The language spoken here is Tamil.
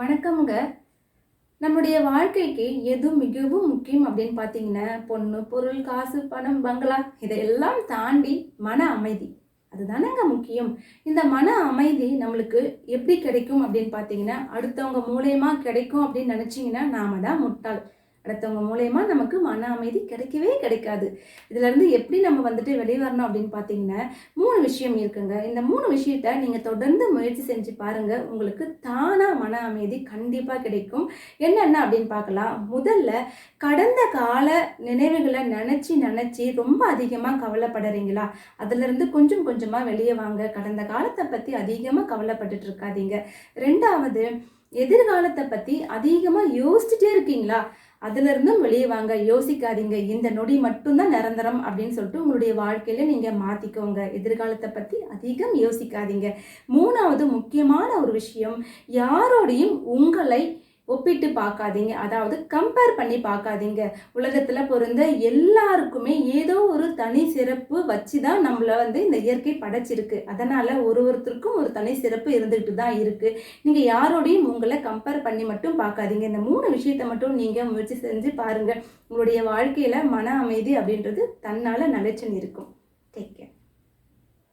வணக்கம்ங்க. நம்முடைய வாழ்க்கைக்கு எது மிகவும் முக்கியம் அப்படின்னு பார்த்தீங்கன்னா பொண்ணு பொருள் காசு பணம் பங்களா இதையெல்லாம் தாண்டி மன அமைதி. அதுதானங்க முக்கியம். இந்த மன அமைதி நம்மளுக்கு எப்படி கிடைக்கும் அப்படின்னு பார்த்தீங்கன்னா அடுத்தவங்க மூலயமா கிடைக்கும் அப்படின்னு நினச்சிங்கன்னா நாம தான் முட்டாள். அடுத்தவங்க மூலயமா நமக்கு மன அமைதி கிடைக்கவே கிடைக்காது. இதுலேருந்து எப்படி நம்ம வந்துட்டு வெளியே வரணும் அப்படின்னு பார்த்தீங்கன்னா மூணு விஷயம் இருக்குங்க. இந்த மூணு விஷயத்த நீங்கள் தொடர்ந்து முயற்சி செஞ்சு பாருங்கள் உங்களுக்கு தானாக மன அமைதி கண்டிப்பாக கிடைக்கும். என்னென்ன அப்படின்னு பார்க்கலாம் முதல்ல கடந்த கால நினைவுகளை நினச்சி நினச்சி ரொம்ப அதிகமாக கவலைப்படுறீங்களா? அதுலேருந்து கொஞ்சம் கொஞ்சமாக வெளியே வாங்க. கடந்த காலத்தை பற்றி அதிகமாக கவலைப்பட்டுட்டு இருக்காதீங்க. ரெண்டாவது எதிர்காலத்தை பற்றி அதிகமாக யோசிச்சுட்டே இருக்கீங்களா? அதுலேருந்தும் வெளியே வாங்க யோசிக்காதீங்க. இந்த நொடி மட்டும்தான் நிரந்தரம் அப்படின்னு சொல்லிட்டு உங்களுடைய வாழ்க்கையில நீங்கள் மாற்றிக்கோங்க எதிர்காலத்தை பற்றி அதிகம் யோசிக்காதீங்க. மூணாவது முக்கியமான ஒரு விஷயம் யாரோடையும் உங்களை ஒப்பிட்டு பார்க்காதீங்க. அதாவது கம்பேர் பண்ணி பார்க்காதீங்க. உலகத்தில் பிறந்த எல்லாருக்குமே தனி சிறப்பு வச்சு தான் நம்மளை வந்து இந்த இயற்கை படைச்சிருக்கு. அதனால் ஒரு ஒருத்தருக்கும் ஒரு தனி சிறப்பு இருந்துகிட்டு தான் இருக்குது நீங்கள் யாரோடையும் உங்களை கம்பேர் பண்ணி மட்டும் பார்க்காதீங்க. இந்த மூணு விஷயத்தை மட்டும் நீங்கள் முயற்சி செஞ்சு பாருங்கள் உங்களுடைய வாழ்க்கையில் மன அமைதி அப்படின்றது தன்னால் நிலைச்சுன்னு இருக்கும்.